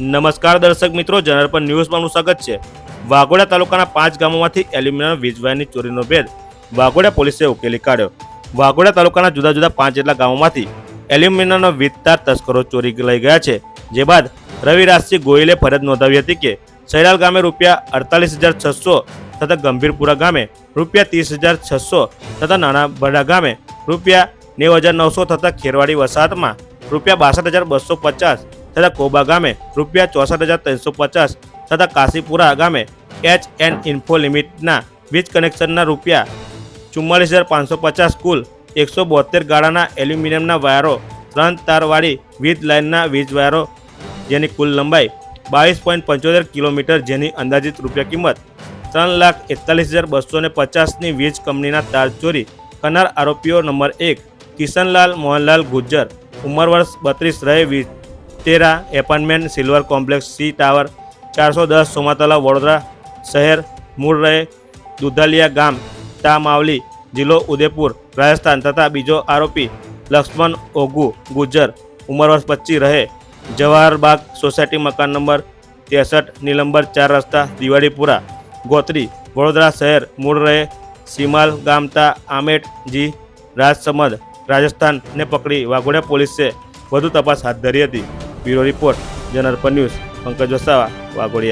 નમસ્કાર દર્શક મિત્રો જનરપન ન્યૂઝમાં સ્વાગત છે. વાઘોડા તાલુકાના પાંચ ગામોમાંથી એલ્યુમિનિયમ વીજવાયરની ચોરીનો ભેદ વાઘોડા પોલીસે ઉકેલી કાઢ્યો. વાઘોડા તાલુકાના જુદા જુદા પાંચ જેટલા ગામોમાંથી એલ્યુમિનિયમનો વીજતાર તસ્કરો ચોરી લઈ ગયા છે. જે બાદ રવિરાજસિંહ ગોયલે ફરિયાદ નોંધાવી હતી કે સૈરાલ ગામે રૂપિયા અડતાલીસ હજાર છસો તથા ગંભીરપુરા ગામે રૂપિયા ત્રીસ હજાર છસો તથા નાના બડા ગામે રૂપિયા નેવું હજાર નવસો તથા ખેરવાડી વસાહતમાં રૂપિયા બાસઠ હજાર બસો પચાસ તથા કોબા ગામે રૂપિયા ચોસઠ હજાર ત્રણસો પચાસ તથા કાશીપુરા ગામે એચ એન ઇન્ફો લિમિટના વીજ કનેક્શનના રૂપિયા ચુમ્માલીસ હજાર પાંચસો પચાસ કુલ એકસો બોતેર ગાળાના એલ્યુમિનિયમના વાયરો, ત્રણ તારવાળી વીજ લાઇનના વીજ વાયરો જેની કુલ લંબાઈ બાવીસ પોઈન્ટ પંચોતેર કિલોમીટર જેની અંદાજિત રૂપિયા કિંમત ત્રણ લાખ એકતાલીસ હજાર બસો ને પચાસની વીજ કંપનીના તાર ચોરી કરનાર આરોપીઓ નંબર એક કિશનલાલ મોહનલાલ ગુજ્જર, ઉંમર વર્ષ બત્રીસ રહે વી તેરા apartment, silver complex, C tower, ચારસો દસ સોમાતલા વડોદરા શહેર મૂળ રહે દુધાલિયા ગામ તા માવલી જિલ્લો ઉદેપુર, રાજસ્થાન તથા બીજો આરોપી લક્ષ્મણ ઓગુ ગુજર ઉંમર વર્ષ પચીસ રહે. જવાહરબાગ સોસાયટી મકાન નંબર ત્રેસઠ નીલંબર ચાર રસ્તા, દિવાળીપુરા, ગોત્રી, વડોદરા શહેર મૂળ રહે સીમાલ, ગામતા આમેટજી રાજસમદ રાજસ્થાનને પકડી. વાઘોડિયા પોલીસે વધુ તપાસ હાથ ધરી હતી. ब्युरो रिपोर्ट जनरपन न्यूज पंकज वसावा वाघोडिया